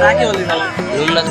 মোবাইলে